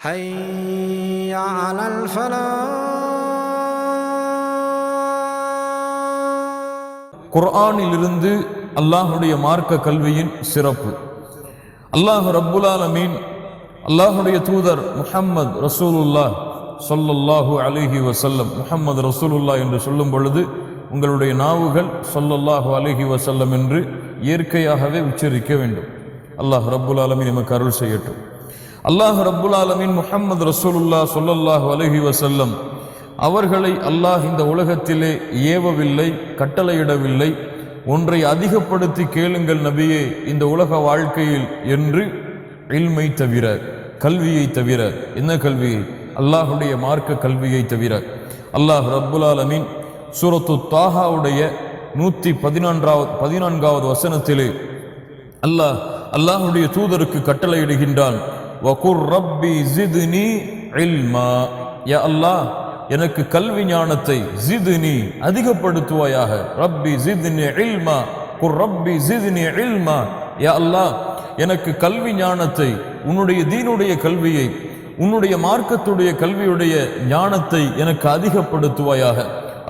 حي على الفلاح குர்ஆனிலிருந்து அல்லாஹுடைய மார்க்க கல்வியின் சிறப்பு அல்லாஹ் ரப்புல் ஆலமீன் அல்லாஹுடைய தூதர் முஹம்மது ரசூலுல்லாஹ் சொல்லல்லாஹு அலைஹி வசல்லம் முஹம்மது ரசூலுல்லா என்று சொல்லும் பொழுது உங்களுடைய நாவுகள் சொல்லல்லாஹு அலைஹி வசல்லம் என்று இயற்கையாகவே உச்சரிக்க வேண்டும் அல்லாஹ் ரப்புல் ஆலமீன் நமக்கு அருள் செய்யட்டும் அல்லாஹ் ரப்புல் ஆலமின் முஹம்மது ரசூலுல்லா சொல்லல்லாஹு அலஹி வசல்லம் அவர்களை அல்லாஹ் இந்த உலகத்திலே ஏவவில்லை கட்டளையிடவில்லை. ஒன்றை அதிகப்படுத்தி கேளுங்கள் நபியே இந்த உலக வாழ்க்கையில் என்று இல்மை தவிர கல்வியை தவிர என்ன கல்வி? அல்லாஹுடைய மார்க்க கல்வியை தவிர. அல்லாஹ் ரப்புல் ஆலமின் சூரத்து தாஹாவுடைய நூற்றி பதினான்காவது பதினான்காவது வசனத்திலே அல்லாஹ் அல்லாஹுடைய தூதருக்கு கட்டளையிடுகின்றான். வகுர் ரப்பி ஜிதுனி இல்மா. யா அல்லாஹ் எனக்கு கல்வி ஞானத்தை ஜிதுனி அதிகப்படுத்துவாயாக. ரப்பி ஜிதுனி இல்மா குர் ரப்பி ஜிதுனி இல்மா. யா அல்லாஹ் எனக்கு கல்வி ஞானத்தை உன்னுடைய தீனுடைய கல்வியை உன்னுடைய மார்க்கத்துடைய கல்வியுடைய ஞானத்தை எனக்கு அதிகப்படுத்துவாயாக.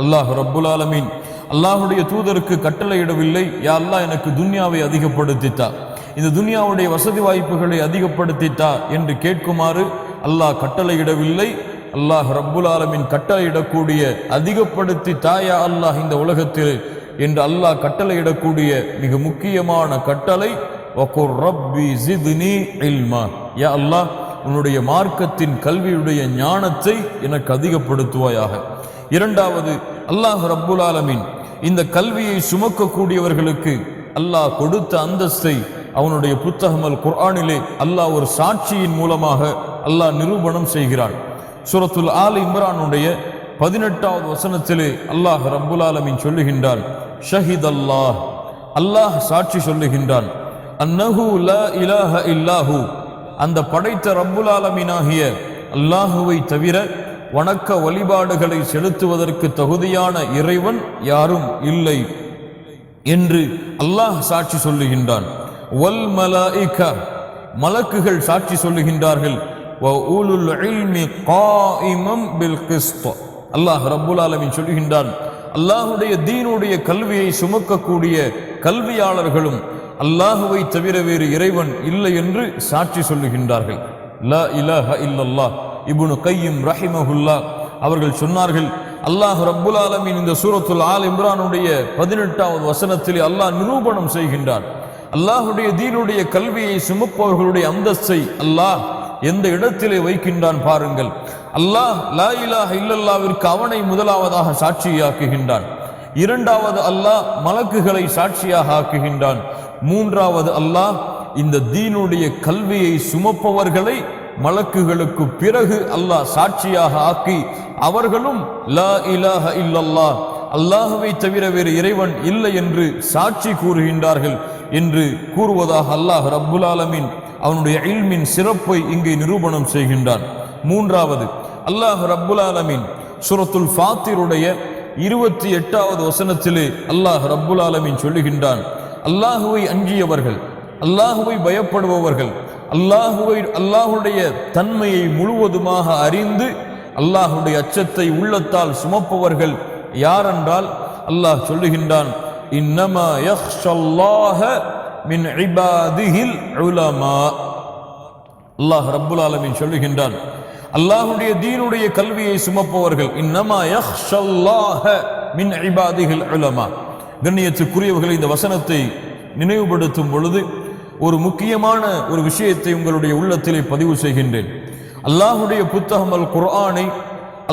அல்லாஹ் ரப்புல் ஆலமீன் அல்லாஹுடைய தூதருக்கு கட்டளையிடவில்லை. யா அல்லாஹ் எனக்கு துன்யாவை அதிகப்படுத்தித்தா இந்த துன்யாவுடைய வசதி வாய்ப்புகளை அதிகப்படுத்தித்தா என்று கேட்குமாறு அல்லாஹ் கட்டளையிடவில்லை. அல்லாஹ் ரப்புல் ஆலமின் கட்டளையிடக்கூடிய அதிகப்படுத்தி தாயா அல்லாஹ் இந்த உலகத்தில் என்று அல்லாஹ் கட்டளையிடக்கூடிய மிக முக்கியமான கட்டளை யா அல்லாஹ் உன்னுடைய மார்க்கத்தின் கல்வியுடைய ஞானத்தை எனக்கு அதிகப்படுத்துவாயாக. இரண்டாவது அல்லாஹ் ரப்புல் ஆலமின் இந்த கல்வியை சுமக்கக்கூடியவர்களுக்கு அல்லாஹ் கொடுத்த அந்தஸ்தை அவனுடைய புத்தகம் அல் குர்ஆனிலே அல்லாஹ் ஒரு சாட்சியின் மூலமாக அல்லாஹ் நிரூபணம் செய்கிறான். சூரத்துல் ஆல் இம்ரானுடைய பதினெட்டாவது வசனத்திலே அல்லாஹ் ரப்புல் ஆலமின் சொல்லுகின்றான் ஷஹித் அல்லாஹ் அல்லாஹ் சாட்சி சொல்லுகின்றான் அன்னஹு லா இலாஹ இல்லாஹு. அந்த படைத்த ரப்புல் ஆலமீனாகிய அல்லாஹுவை தவிர வணக்க வழிபாடுகளை செலுத்துவதற்கு தகுதியான இறைவன் யாரும் இல்லை என்று அல்லாஹ் சாட்சி சொல்லுகின்றான். வல் மலாயிகா மலக்குகள் சாட்சி சொல்லுகின்றார்கள். வ அல்லாஹ் ரபுல் ஆலமின் சொல்லுகின்றான் அல்லாஹுடைய தீனுடைய கல்வியை சுமக்கக்கூடிய கல்வியாளர்களும் அல்லாஹுவை தவிர வேறு இறைவன் இல்லை என்று சாட்சி சொல்லுகின்றார்கள். லா இலஹ இல்லல்லாஹ். இபுனு கையும் ரஹிமஹுல்லா அவர்கள் சொன்னார்கள் அல்லாஹ் ரப்புல் ஆலமீன் இந்த சூரத்துல் ஆல் இம்ரானுடைய பதினெட்டாவது வசனத்தில் அல்லாஹ் நிரூபணம் செய்கின்றார் அல்லாஹுடைய தீனுடைய கல்வியை சுமப்பவர்களுடைய அந்தஸ்தை அல்லாஹ் எந்த இடத்திலே வைக்கின்றான் பாருங்கள். அல்லாஹ் லா இலாஹ இல்லல்லாவிற்கு அவனை முதலாவதாக சாட்சியாக்குகின்றான். இரண்டாவது அல்லாஹ் மலக்குகளை சாட்சியாக ஆக்குகின்றான். மூன்றாவது அல்லாஹ் இந்த தீனுடைய கல்வியை சுமப்பவர்களை மலக்குகளுக்கு பிறகு அல்லாஹ் சாட்சியாக ஆக்கி அவர்களும் லா இலாஹ இல்லல்லாஹ் அல்லாஹுவை தவிர வேறு இறைவன் இல்லை என்று சாட்சி கூறுகின்றார்கள் என்று கூறுவதாக அல்லாஹ் ரப்புல் ஆலமீன் அவனுடைய இல்மின் சிறப்பை இங்கே நிரூபணம் செய்கின்றான். மூன்றாவது அல்லாஹ் ரப்புல் ஆலமின் சுரத்துல் ஃபாத்திருடைய இருபத்தி எட்டாவது வசனத்திலே அல்லாஹ் ரப்புல் ஆலமீன் சொல்லுகின்றான் அல்லாஹுவை அஞ்சியவர்கள் அல்லாஹுவை பயப்படுபவர்கள் அல்லாஹுவை அல்லாஹுடைய தன்மையை முழுவதுமாக அறிந்து அல்லாஹுடைய அச்சத்தை உள்ளத்தால் சுமப்பவர்கள் யாரென்றால் அல்லாஹ் சொல்லுகின்றான் இன்னமா யஹ்ஷல்லாஹ மின் இபாதிஹில் உலமா. அல்லாஹ் ரப்புல் ஆலமின் சொல்லுகின்றான் அல்லாஹுடைய தீனுடைய கல்வியை சுமப்பவர்கள் இன்னமா யஹ்ஷல்லாஹ மின் இபாதிஹில் உலமா. கண்ணியத்துக்குரியவர்கள் இந்த வசனத்தை நினைவுபடுத்தும் பொழுது ஒரு முக்கியமான ஒரு விஷயத்தை உங்களுடைய உள்ளத்திலே பதிவு செய்கின்றேன். அல்லாஹுடைய புத்தகம் அல் குர்ஆனை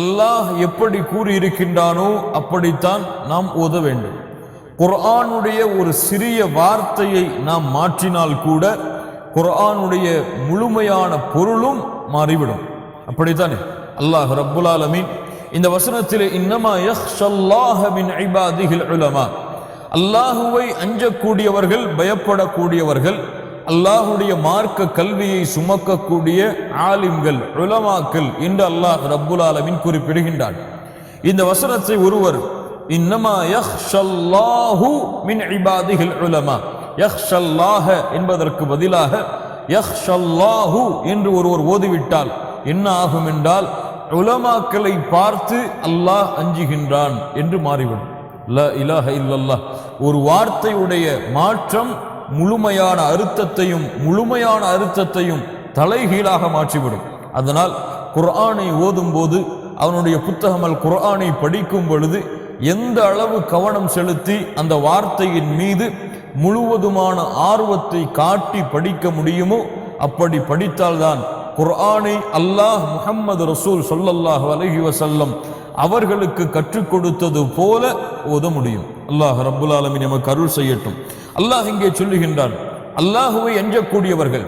அல்லாஹ் எப்படி கூறியிருக்கின்றானோ அப்படித்தான் நாம் ஓத வேண்டும். குர்ஆனுடைய ஒரு சிறிய வார்த்தையை நாம் மாற்றினால் கூட குர்ஆனுடைய முழுமையான பொருளும் மாறிவிடும். அப்படித்தானே? அல்லாஹ் ரப்புல் ஆலமீன் இந்த வசனத்திலே இன்னமா யஹ்ஷல்லாஹ மின் இபாதிஹில் உலமா. அல்லாஹுவை அஞ்சக்கூடியவர்கள் பயப்படக்கூடியவர்கள் அல்லாஹுடைய மார்க்க கல்வியை சுமக்கக்கூடிய ஆலிம்கள் உலமாக்கள் என்று அல்லாஹ் ரப்புல் ஆலமின் குறிப்பிடுகின்றான். இந்த வசனத்தை ஒருவர் இன்னமா யஹ்ஷல்லாஹு மின் இபாதிஹில் உலமா? யஹ்ஷல்லாஹ என்பதற்கு பதிலாக யஹ்ஷல்லாஹு என்று ஒருவர் ஓதிவிட்டால் என்ன ஆகும் என்றால் உலமாக்களை பார்த்து அல்லாஹ் அஞ்சுகின்றான் என்று மாறிவிடும். ல இலாஹ இல்லல்லாஹ் ஒரு வார்த்தையுடைய மாற்றம் முழுமையான அறுத்தத்தையும் முழுமையான அறுத்தத்தையும் தலைகீழாக மாற்றிவிடும். அதனால் குர்ஆனை ஓதும்போது அவனுடைய புத்தகமல் குர்ஆனை படிக்கும் பொழுது எந்த அளவு கவனம் செலுத்தி அந்த வார்த்தையின் மீது முழுவதுமான ஆர்வத்தை காட்டி படிக்க முடியுமோ அப்படி படித்தால்தான் குர்ஆனை அல்லாஹ் முகம்மது ரசூல் சொல்லல்லாஹ் அலஹி வசல்லம் அவர்களுக்கு கற்றுக் கொடுத்தது போல ஓத முடியும். அல்லாஹ் ரபுல் ஆலமீன் நமக்கு அருள் செய்யட்டும். அல்லாஹ் இங்கே சொல்லுகின்றான் அல்லாஹுவை அஞ்சக்கூடியவர்கள்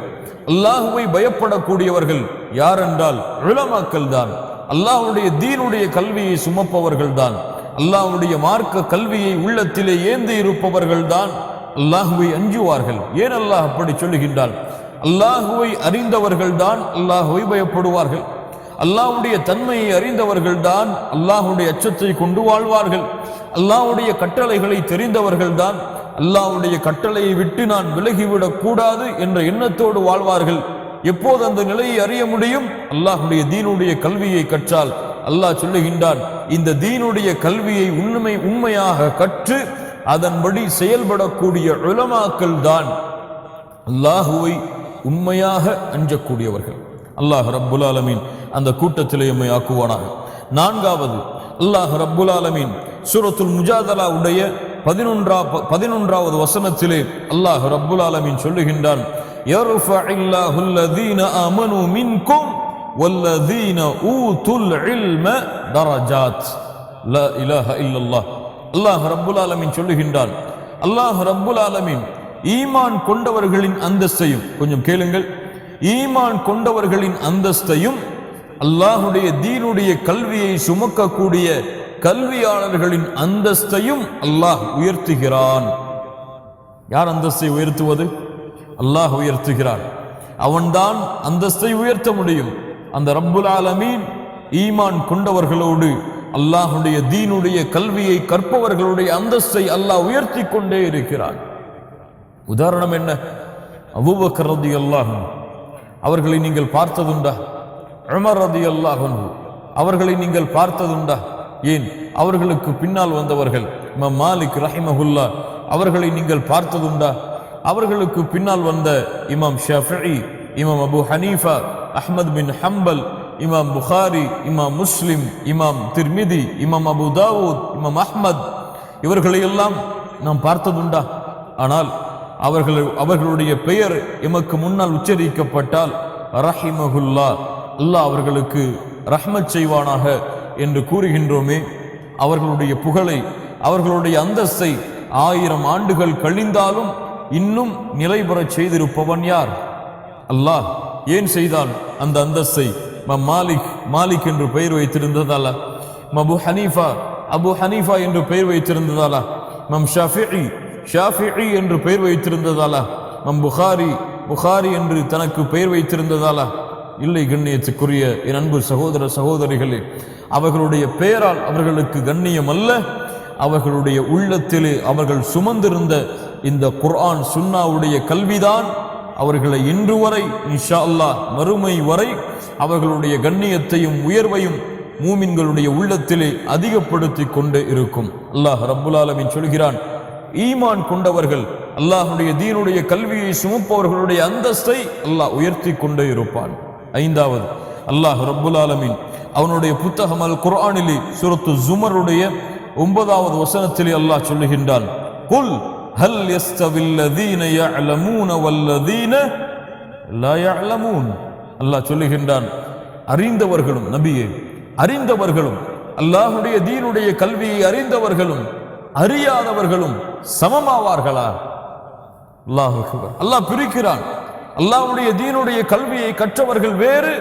அல்லாஹுவை பயப்படக்கூடியவர்கள் யார் என்றால் இளமாக்கள் தான் அல்லாஹுடைய தீனுடைய கல்வியை சுமப்பவர்கள் தான் அல்லாஹுடைய மார்க்க கல்வியை உள்ளத்திலே ஏந்தி இருப்பவர்கள் தான் அல்லாஹுவை அஞ்சுவார்கள். ஏன் அல்லாஹ் அப்படி சொல்லுகின்றான்? அல்லாஹுவை அறிந்தவர்கள் தான் அல்லாஹுவை பயப்படுவார்கள். அல்லாஹுடைய தன்மையை அறிந்தவர்கள் தான் அல்லாஹுடைய அச்சத்தை கொண்டு வாழ்வார்கள். அல்லாஹுடைய கட்டளைகளை தெரிந்தவர்கள் தான் அல்லாவுடைய கட்டளையை விட்டு நான் விலகிவிடக் கூடாது என்ற எண்ணத்தோடு வாழ்வார்கள். எப்போது அந்த நிலையை அறிய முடியும்? அல்லாஹுடைய தீனுடைய கல்வியை கற்றால். அல்லாஹ் சொல்லுகின்றான் இந்த தீனுடைய கல்வியை உண்மை உண்மையாக கற்று அதன்படி செயல்படக்கூடிய உலமாக்கள் தான் அல்லாஹுவை உண்மையாக அஞ்சக்கூடியவர்கள். அல்லாஹ் ரப்புல் ஆலமீன் அந்த கூட்டத்திலே எம்மை ஆக்குவானாக. நான்காவது அல்லாஹ் ரப்புல் ஆலமீன் சூரத்துல் முஜாதலா உடைய பதினொன்றா பதினொன்றாவது வசனத்திலே அல்லாஹ் ரப்புல் ஆலமின் சொல்லுகின்றான் அல்லாஹ் ரப்புல் ஆலமின் சொல்லுகின்றான் அல்லாஹ் ரப்புல் ஆலமின் ஈமான் கொண்டவர்களின் அந்தஸ்தையும் கொஞ்சம் கேளுங்கள் ஈமான் கொண்டவர்களின் அந்தஸ்தையும் அல்லாஹுடைய தீனுடைய கல்வியை சுமக்கக்கூடிய கல்வியாளர்களின் அந்தஸ்தையும் அல்லாஹ் உயர்த்துகிறான். யார் அந்தஸ்தை உயர்த்துவது? அல்லாஹ் உயர்த்துகிறான். அவன்தான் அந்தஸ்தை உயர்த்த முடியும். அந்த ரப்புல் ஆலமீன் ஈமான் கொண்டவர்களோடு அல்லாஹுடைய தீனுடைய கல்வியை கற்பவர்களுடைய அந்தஸ்தை அல்லாஹ் உயர்த்தி கொண்டே இருக்கிறான். உதாரணம் என்ன? அபூபக்கர் ரதி அல்லாஹும் அவர்களை நீங்கள் பார்த்ததுண்டா? அமர் ரதி அல்லாஹும் அவர்களை நீங்கள் பார்த்ததுண்டா? ஏன்? அவர்களுக்கு பின்னால் வந்தவர்கள் இமாம் மாலிக் ரஹிமஹுல்லா அவர்களை நீங்கள் பார்த்ததுண்டா? அவர்களுக்கு பின்னால் வந்த இமாம் ஷஃபி இமாம் Abu Hanifa Ahmad bin Hanbal இமாம் புகாரி இமாம் முஸ்லிம் இமாம் திர்மிதி இமாம் அபு தாவூத் இமாம் அஹ்மத் இவர்களையெல்லாம் நாம் பார்த்ததுண்டா? ஆனால் அவர்கள் அவர்களுடைய பெயர் எமக்கு முன்னால் உச்சரிக்கப்பட்டால் ரஹிமகுல்லா அல்லாஹ் அவர்களுக்கு ரஹ்மத் செய்வானாக. என்று கூறுகின்றோமே அவர்களுடைய புகழை அவர்களுடைய அந்தஸ்தை ஆயிரம் ஆண்டுகள் கழிந்தாலும் இன்னும் நிலை பெறச் செய்திருப்பவன் யார்? அல்லாஹ் ஏன் செய்தான் அந்த அந்தஸ்தை? மம் மாலிக் மாலிக் என்று பெயர் வைத்திருந்ததாலா? மபு ஹனீஃபா அபு ஹனீஃபா என்று பெயர் வைத்திருந்ததாலா? மம் ஷாஃபிஇ ஷாஃபிஇ என்று பெயர் வைத்திருந்ததாலா? மம் புகாரி புகாரி என்று தனக்கு பெயர் வைத்திருந்ததாலா? இல்லை கண்ணியத்துக்குரிய என் அன்பு சகோதர சகோதரிகளே அவர்களுடைய பெயரால் அவர்களுக்கு கண்ணியம் அல்ல அவர்களுடைய உள்ளத்திலே அவர்கள் சுமந்திருந்த இந்த குர்ஆன் சுன்னாவுடைய கல்விதான். அவர்களை இன்று வரை இன்ஷா அல்லாஹ் மறுமை வரை அவர்களுடைய கண்ணியத்தையும் உயர்வையும் மூமின்களுடைய உள்ளத்திலே அதிகப்படுத்தி கொண்டு இருக்கும். அல்லாஹ் ரப்புல் சொல்கிறான் ஈமான் கொண்டவர்கள் அல்லாஹுடைய தீனுடைய கல்வியை சுமப்பவர்களுடைய அந்தஸ்தை அல்லாஹ் உயர்த்தி கொண்டே இருப்பான். ஐந்தாவது அல்லாஹ் ரப்புல் ஆலமீன். அவனுடைய புத்தகம் அல் குரானிலி சுரத்து ஜுமருடைய ஒன்பதாவது வசனத்திலே அல்லாஹ் சொல்லுகின்றான். குல் ஹல் யஸ்தவில்லதீன யஅலமூன வல்லதீன லா யஅலமூன். அல்லாஹ் சொல்லுகின்றான் அறிந்தவர்களும் நபியே அறிந்தவர்களும் அல்லாஹுடைய தீனுடைய கல்வியை அறிந்தவர்களும் அறியாதவர்களும் சமமாவார்களா? அல்லாஹ் அல்லாஹ் பிரிக்கிறான் அல்லாஹ்வுடைய தீனுடைய கல்வியை கற்றவர்கள் வேறு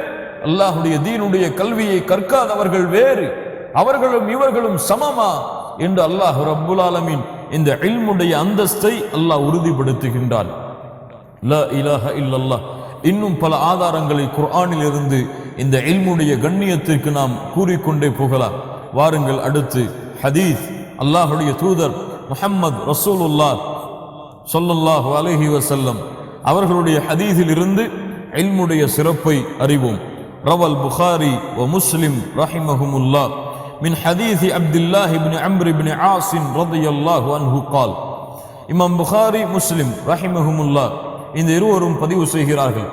அல்லாஹுடைய தீனுடைய கல்வியை கற்காதவர்கள் வேறு. அவர்களும் இவர்களும் சமமா? என்று அல்லாஹ் ரப்புல் ஆலமின் இந்த இல்முடைய அந்தஸ்தை அல்லாஹ் உறுதிப்படுத்துகின்றான். லா இலாஹ இல்லல்லாஹ். இன்னும் பல ஆதாரங்களை குர்ஆனில் இருந்து இந்த இல்முடைய கண்ணியத்திற்கு நாம் கூறிக்கொண்டே போகலாம். வாருங்கள் அடுத்து ஹதீஸ். அல்லாஹுடைய தூதர் முஹம்மது ரசூலுல்லா சொல்லல்லாஹு அலஹி வசல்லம் அவர்களுடைய ஹதீஸில் இருந்து இல்முடைய சிறப்பை அறிவோம். روى البخاري ومسلم رحمهم الله من حديث عبد الله بن عمرو بن عاص رضي الله عنه قال இமாம் புகாரி முஸ்லிம் ரஹிமஹுமுல்லா இந்த இருவரும் பதிவு செய்கிறார்கள்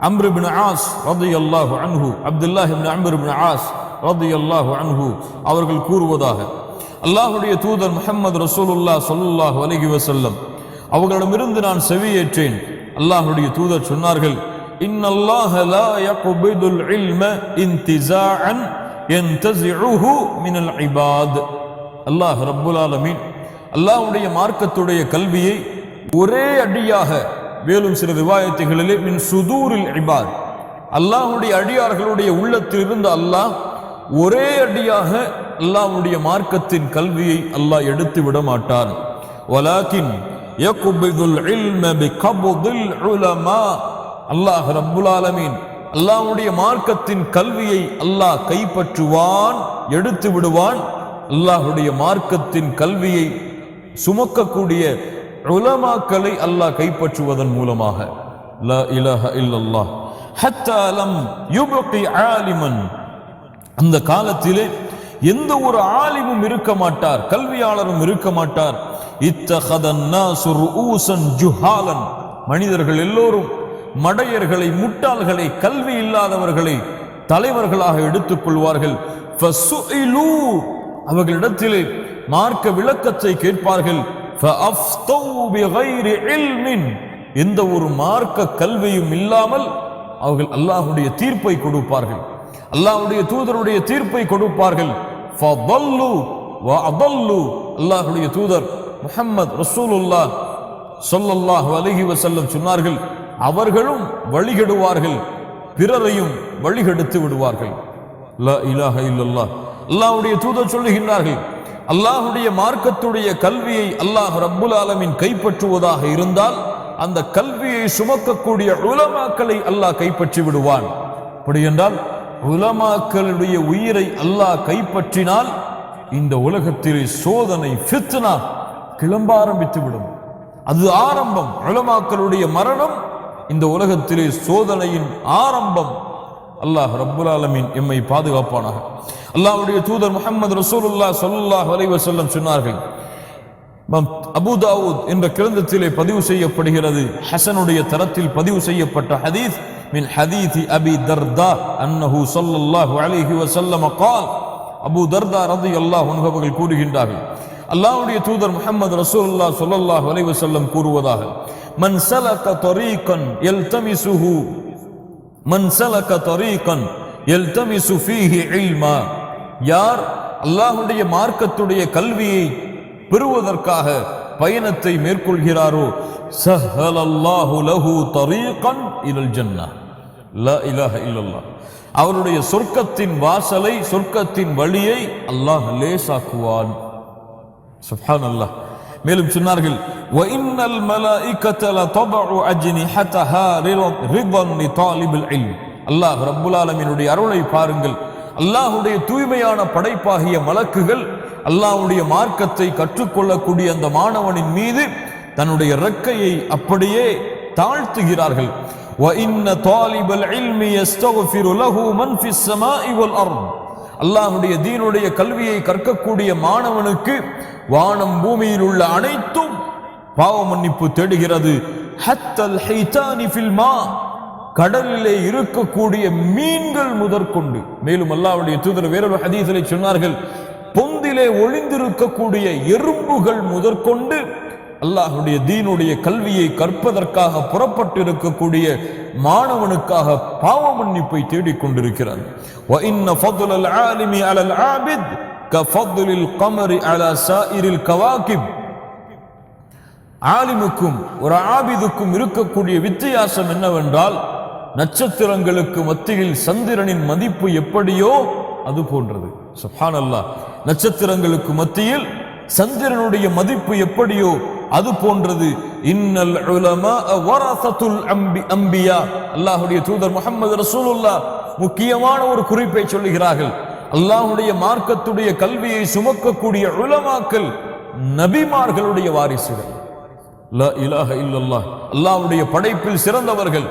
அம்ரு பின் ஆஸ் ரதியல்லாஹு அன்ஹு அப்துல்லாஹ் இப்னு அம்ர் பின் ஆஸ் ரதியல்லாஹு அன்ஹு அவர்கள் கூறுவதாக அல்லாஹ்வுடைய தூதர் முஹம்மது ரசூலுல்லாஹ் ஸல்லல்லாஹு அலைஹி வஸல்லம் அவர்களிடமிருந்து நான் செவியேற்றேன் அல்லாஹ்வுடைய தூதர் சொன்னார்கள் إن الله لا يقبض العلم انتزاعا ينتزعه மினல் العباد அல்லாஹ் ரப்புல் ஆலமீன் அல்லாஹ்வுடைய மார்க்கத்துடைய கல்வியை ஒரே அடியாக மேலும் சில ரிவாயத்துகளிலே மின் சுதூரில் இபார் அல்லாஹ்வுடைய அடியார்களுடைய உள்ளத்தில் இருந்து அல்லாஹ் ஒரே அடியாக அல்லாஹ்வுடைய மார்க்கத்தின் கல்வியை அல்லாஹ் எடுத்து விட மாட்டான். வலாக்கின் யக்பிதுல் இல்ம பிகப்தில் உலமா அல்லாஹ் ரப்புல் ஆலமீன். அல்லாஹ்வுடைய மார்க்கத்தின் கல்வியை அல்லாஹ் கைப்பற்றுவான் எடுத்து விடுவான். அல்லாஹுடைய மார்க்கத்தின் கல்வியை சுமக்கக்கூடிய உலமாக்களை அல்லாஹ் கைப்பற்றுவதன் மூலமாக. லா இலாஹ இல்லல்லாஹ். ஹத்தா லம் யுபகி ஆலிமன். அந்த காலத்திலே எந்த ஒரு ஆலிமும் இருக்க மாட்டார் கல்வியாளரும் இருக்க மாட்டார். இத்தகதன் ஊசன் ஜுஹாலன். மனிதர்கள் எல்லோரும் மடையர்களை முட்டாள்களை கல்வி இல்லாதவர்களை தலைவர்களாக எடுத்துக் எடுத்துக்கொள்வார்கள் அவர்களிடத்திலே மார்க்க விளக்கத்தை கேட்பார்கள். எந்த ஒரு மார்க்க கல்வியும் இல்லாமல் அவர்கள் அல்லாஹுடைய தீர்ப்பை கொடுப்பார்கள். அல்லாஹுடைய தூதருடைய தீர்ப்பை கொடுப்பார்கள். அல்லாஹுடைய தூதர் முஹம்மது ரசூலுல்லா சொல்லல்லாஹு அலஹி வசல்லம் சொன்னார்கள். அவர்களும் வழிகெடுவார்கள். பிறரையும் வழிகெடுத்து விடுவார்கள். லா இல்லல்லா இல்லல்லாஹ். தூதர் சொல்லுகின்றார்கள் அல்லாஹ்வுடைய மார்க்கத்துடைய கல்வியை அல்லாஹ் ரப்புல் ஆலமின் கைப்பற்றுவதாக இருந்தால் அந்த கல்வியை சுமக்கக்கூடிய உலமாக்களை அல்லாஹ் கைப்பற்றி விடுவான். அப்படி என்றால் உலமாக்களுடைய உயிரை அல்லாஹ் கைப்பற்றினால் இந்த உலகத்திலே சோதனை ஃபித்னா கிளம்ப ஆரம்பித்து விடும் அது ஆரம்பம். உலமாக்களுடைய மரணம் இந்த உலகத்திலே சோதனையின் ஆரம்பம் அல்லாஹ் ரப்புல் ஆலமீன் எம்மை பாதுகாப்பானாக அல்லாஹ்வுடைய தூதர் முஹம்மது ரசூலுல்லாஹ் ஸல்லல்லாஹு அலைஹி வஸல்லம் சொன்னார்கள் இமாம் அபூ தாவூத் என்ற கிரந்தத்திலே பதிவு செய்யப்படுகிறது ஹசனுடைய தரத்தில் பதிவு செய்யப்பட்ட ஹதீஸ் மின் ஹதீதி அபி தர்தா அன்னஹு ஸல்லல்லாஹு அலைஹி வஸல்லம் قال அபூ தர்தா ரலியல்லாஹு அன்ஹு அவர்கள் கூறுகின்றார்கள் அல்லாவுடைய தூதர் முஹம்மது ரசூல்லா சொல்லல்லாஹ் வலைவு செல்லம் கூறுவதாக மன் சலக எல் தமிசுஹு மன் சலக எல் தமிசு ஃபீஹி இல்மா யார் அல்லாஹுடைய மார்க்கத்துடைய கல்வியை பெறுவதற்காக பயணத்தை மேற்கொள்கிறாரோ சஹலல்லாஹு லஹு தரீகன் இலல் ஜன்னா லா இலாஹ இல்லல்லாஹ் அவருடைய சொர்க்கத்தின் வாசலை சொர்க்கத்தின் வழியை அல்லாஹ் லேசாக்குவான். சுப்ஹான் அல்லாஹ் மேலும் சொன்னார்கள் وَإِنَّ الْمَلَائِكَةَ لَتَضَعُ أَجْنِحَتَهَا رِضًا لِطَالِبِ الْعِلْمِ அல்லாஹ் ரப்புல் ஆலமீனுடைய அருளை பாருங்கள் அல்லாஹ்வுடைய தூய்மையான படைப்பாகிய மலக்குகள் அல்லாஹ்வுடைய மார்க்கத்தை கற்றுக்கொள்ளக்கூடிய அந்த மாணவனின் மீது தன்னுடைய ரெக்கையை அப்படியே தாழ்த்துகிறார்கள் وَإِنَّ طَالِبَ الْعِلْمِ يَسْتَغْفِرُ لَهُ مَنْ فِي السَّمَاءِ وَالْأَرْضِ அல்லாஹுடைய தீனுடைய கல்வியை கற்கக்கூடிய மாணவனுக்கு வானம் பூமியில் உள்ள அனைத்தும் பாவ மன்னிப்பு தேடுகிறது. ஹத்தல் கடலிலே இருக்கக்கூடிய மீன்கள் முதற்கொண்டு. மேலும் அல்லாவுடைய தூதர் வேறொரு ஹதீசலை சொன்னார்கள் பொந்திலே ஒளிந்திருக்கக்கூடிய எறும்புகள் முதற்கொண்டு அல்லாஹுடைய தீனுடைய கல்வியை கற்பதற்காக புறப்பட்டு இருக்கக்கூடிய மாணவனுக்காக பாவ மன்னிப்பை தேடிக்கொண்டிருக்கிறார் ஆலிமுக்கும் ஒரு ஆபிதுக்கும் இருக்கக்கூடிய வித்தியாசம் என்னவென்றால் நட்சத்திரங்களுக்கு மத்தியில் சந்திரனின் மதிப்பு எப்படியோ அது போன்றது. சுஹான் அல்லா நட்சத்திரங்களுக்கு மத்தியில் சந்திரனுடைய மதிப்பு எப்படியோ அது போன்றது. இன்னல் உலமா வரசத்துல் அம்பி அம்பியா. அல்லாஹுடைய தூதர் முகமது ரசூலுல்லாஹ் முக்கியமான ஒரு குறிப்பை சொல்லுகிறார்கள். அல்லாஹுடைய மார்க்கத்துடைய கல்வியை சுமக்கக்கூடிய உலமாக்கள் நபிமார்களுடைய வாரிசுகள். இலாக இலாஹ இல்லல்லாஹ். அல்லாஹ்வுடைய படைப்பில் சிறந்தவர்கள்.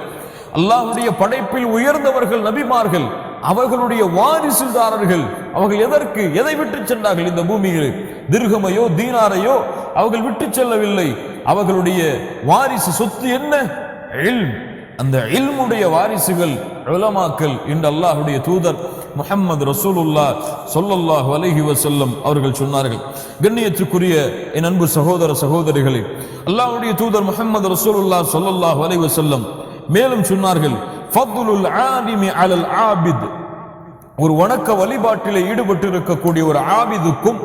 அல்லாஹுடைய படைப்பில் உயர்ந்தவர்கள் நபிமார்கள். அவர்களுடைய வாரிசுதாரர்கள் அவர்கள் எதற்கு எதை விட்டு சென்றார்கள் இந்த பூமியில்? திருகமையோ தீனாரையோ அவர்கள் விட்டு செல்லவில்லை. அவர்களுடைய வாரிசு சொத்து என்ன? அந்த இல்முடைய வாரிசுகள் உலமாக்கள் என்று அல்லாஹுடைய தூதர் முஹம்மது ரசூலுல்லா சொல்லல்லாஹ் அலைஹி வசல்லம் அவர்கள் சொன்னார்கள். கண்ணியத்துக்குரிய என் அன்பு சகோதர சகோதரிகளே அல்லாஹ்வுடைய தூதர் முஹம்மது ரசூலுல்லா சொல்லல்லாஹ் அலைஹி வசல்லம் மேலும் சொன்னார்கள் ஃபض்லுல் ஆலிமி அலல் ஆபித். ஒரு வணக்க வழிபாட்டிலே ஈடுபட்டு இருக்கக்கூடிய ஒரு ஆபிதுக்கும்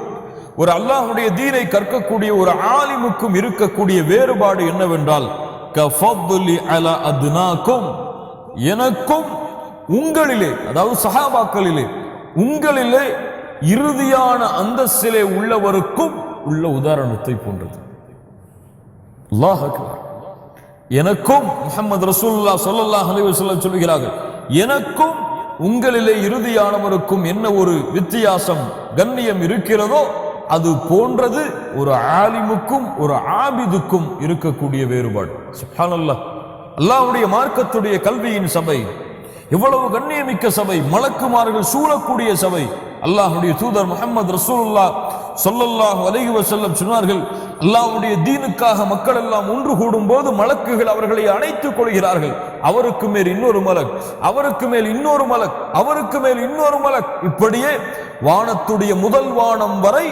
ஒரு அல்லாஹுடைய தீனை கற்கக்கூடிய ஒரு ஆலிமுக்கும் இருக்கக்கூடிய வேறுபாடு என்னவென்றால் கஃபض்லி அலா அத்னாக்கும் எனக்கும் உங்களிலே அதாவது சஹாபாக்களிலே உங்களிலே இறுதியான அந்தஸ்திலே உள்ளவருக்கும் உள்ள உதாரணத்தை போன்றது. அல்லாஹ் அக்பர். எனக்கும் முகமது ரசூல்லா சொல்லல்லாஹ் அலிவசல்லம் வஸல்லம் சொல்கிறார்கள் எனக்கும் உங்களிலே இறுதியானவருக்கும் என்ன ஒரு வித்தியாசம் கண்ணியம் இருக்கிறதோ அது போன்றது ஒரு ஆலிமுக்கும் ஒரு ஆபிதுக்கும் இருக்கக்கூடிய வேறுபாடு. சுப்ஹானல்லாஹ். அல்லாஹ்வுடைய மார்க்கத்துடைய கல்வியின் சபை எவ்வளவு கண்ணியமிக்க சபை மலக்குமார்கள் சூழக்கூடிய சபை. அல்லாஹுடைய தூதர் முகமது ரசூல்லா சொல்லல்லாஹ் அலைஹி வசல்லம் சொன்னார்கள் அல்லாவுடைய தீனுக்காக மக்கள் எல்லாம் ஒன்று கூடும் போது மலக்குகள் அவர்களை அணைத்துக் கொள்கிறார்கள். அவருக்கு மேல் இன்னொரு மலக் அவருக்கு மேல் இன்னொரு மலக் அவருக்கு மேல் இன்னொரு மலக். இப்படியே வானத்துடைய முதல் வானம் வரை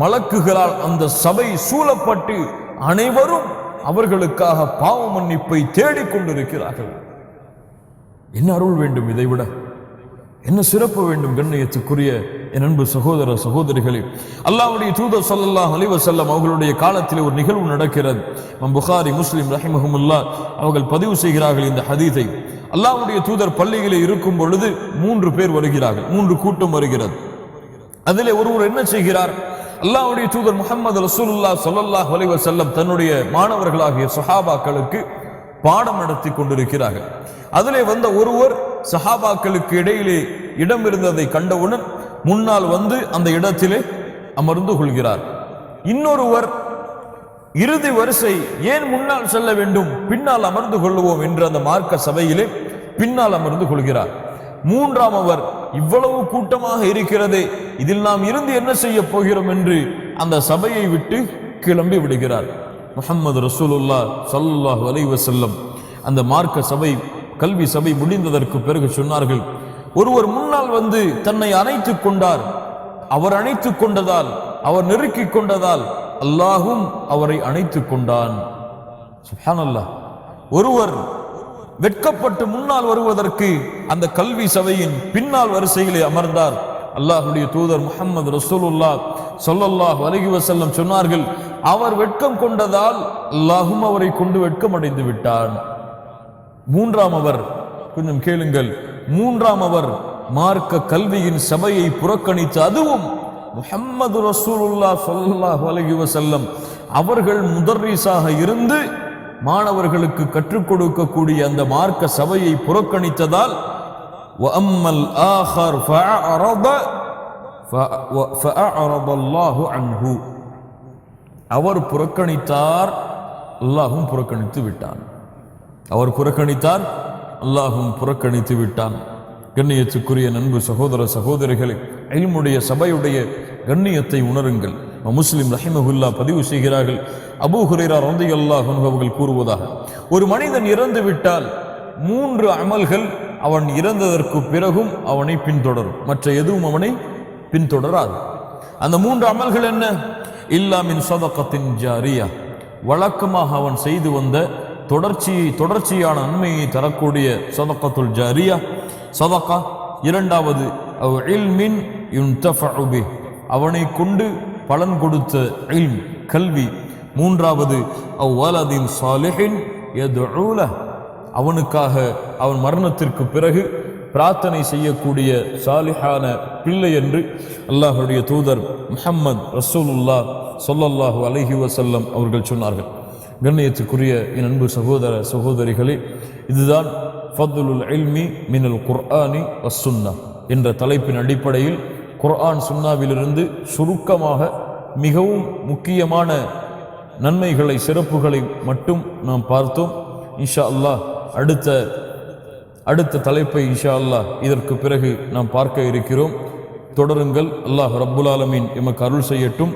மலக்குகளால் அந்த சபை சூழப்பட்டு அனைவரும் அவர்களுக்காக பாவ மன்னிப்பை தேடிக் கொண்டிருக்கிறார்கள். என்ன அருள் வேண்டும் இதைவிட? என்ன சிறப்பு வேண்டும் கண்ணியத்துக்குரிய அன்பு சகோதர சகோதரிகளே அல்லாவுடைய தூதர் சல்லாஹ் அலைஹி வஸல்லம் அவர்களுடைய காலத்தில் ஒரு நிகழ்வு நடக்கிறது. இமாம் புகாரி முஸ்லிம் ரஹிமஹமுல்லா அவர்கள் பதிவு செய்கிறார்கள் இந்த ஹதீதை அல்லாஹ்வுடைய தூதர் பள்ளிகளில் இருக்கும் பொழுது மூன்று பேர் வருகிறார்கள் மூன்று கூட்டம் வருகிறது. அதிலே ஒருவர் என்ன செய்கிறார்? அல்லாவுடைய தூதர் முகமது ரசூலுல்லா சொல்லல்லாஹ் அலைஹி வஸல்லம் தன்னுடைய மாணவர்களாகிய சஹாபாக்களுக்கு பாடம் நடத்தி கொண்டிருக்கிறார்கள். அதிலே வந்த ஒருவர் சஹாபாக்களுக்கு இடையிலே இடம் இருந்ததை கண்டவுடன் முன்னால் வந்து அந்த இடத்திலே அமர்ந்து கொள்கிறார். இன்னொருவர் இறுதி வரிசை ஏன் முன்னால் செல்ல வேண்டும்? பின்னால் அமர்ந்து கொள்ளுவோம் என்று அந்த மார்க்க சபையிலே பின்னால் அமர்ந்து கொள்கிறார். மூன்றாம் அவர் இவ்வளவு கூட்டமாக இருக்கிறதே இதில் நாம் இருந்து என்ன செய்ய போகிறோம் என்று அந்த சபையை விட்டு கிளம்பி விடுகிறார். முகமது ரசூலுல்லா சல்லாஹ் அலைவசல்லம் அந்த மார்க்க சபை கல்வி சபை முடிந்ததற்கு பிறகு சொன்னார்கள் ஒருவர் முன்னால் வந்து தன்னை அணைத்துக் கொண்டார். அவர் அணைத்துக் கொண்டதால் அவர் நெருக்கிக் கொண்டதால் அல்லாஹும் அவரை அணைத்துக் கொண்டான். ஒருவர் வெட்கப்பட்டு முன்னால் வருவதற்கு அந்த கல்வி சபையின் பின்னால் வரிசையிலே அமர்ந்தார். அல்லாஹுடைய தூதர் முகமது ரசூலுல்லா சொல்லல்லாஹ் வலகி வசல்லம் சொன்னார்கள் அவர் வெட்கம் கொண்டதால் அல்லாஹும் அவரை கொண்டு வெட்கம் அடைந்து விட்டான். மூன்றாம் அவர் கொஞ்சம் கேளுங்கள். மூன்றாம் அவர் மார்க்க கல்வியின் சபையை புறக்கணித்து அதுவும் முஹம்மது ரசூலுல்லா ஸல்லல்லாஹு அலைஹி வஸல்லம் அவர்கள் முதர்ரீஸாக இருந்து மாணவர்களுக்கு கற்றுக் கொடுக்கக்கூடிய அந்த மார்க்க சபையை புறக்கணித்ததால் وأما الآخر فأعرض ف- و- فأعرض الله عنه அவர் புறக்கணித்தார் அல்லாஹும் புறக்கணித்து விட்டான் அவர் புறக்கணித்தார் அல்லாஹும் புறக்கணித்து விட்டான். கண்ணியத்துக்குரிய நண்பு சகோதர சகோதரிகளை ஐமுடைய சபையுடைய கண்ணியத்தை உணருங்கள். முஸ்லிம் ரஹிமஹுல்லா பதிவு செய்கிறார்கள். அபூ ஹுரேரா ரந்தி அல்லாஹ் அவர்கள் கூறுவதாக ஒரு மனிதன் இறந்து விட்டால் மூன்று அமல்கள் அவன் இறந்ததற்கு பிறகும் அவனை பின்தொடரும். மற்ற எதுவும் அவனை பின்தொடராது. அந்த மூன்று அமல்கள் என்ன? இல்லாமின் சதக்கத்தின் ஜாரியா. வழக்கமாக அவன் செய்து வந்த தொடர்ச்சி தொடர்ச்சியான நன்மையை தரக்கூடிய சதக்கத்துல் ஜரியா. சதக்கா இரண்டாவது அவ் இல்மின் யுன்தஃபஉ அவனை கொண்டு பலன் கொடுத்த இல்ம் கல்வி. மூன்றாவது அவ் சாலிஹின் யதுஊ அவனுக்காக அவன் மரணத்திற்கு பிறகு பிரார்த்தனை செய்யக்கூடிய சாலிஹான பிள்ளை என்று அல்லாஹ்வுடைய தூதர் முஹம்மது ரசூலுல்லா சொல்லல்லாஹு அலஹி வசல்லம் அவர்கள் சொன்னார்கள். கண்ணியத்துக்குரிய என் அன்பு சகோதர சகோதரிகளே இதுதான் ஃபத்துலுல் அல்மி மினல் குர்ஆனி வசுன்னா என்ற தலைப்பின் அடிப்படையில் குர்ஆன் சுன்னாவிலிருந்து சுருக்கமாக மிகவும் முக்கியமான நன்மைகளை சிறப்புகளை மட்டும் நாம் பார்த்தோம். இன்ஷா அல்லாஹ் அடுத்த அடுத்த தலைப்பை இன்ஷா அல்லாஹ் இதற்கு பிறகு நாம் பார்க்க இருக்கிறோம். தொடருங்கள். அல்லாஹ் ரப்புல் ஆலமீன் எமக்கு அருள் செய்யட்டும்.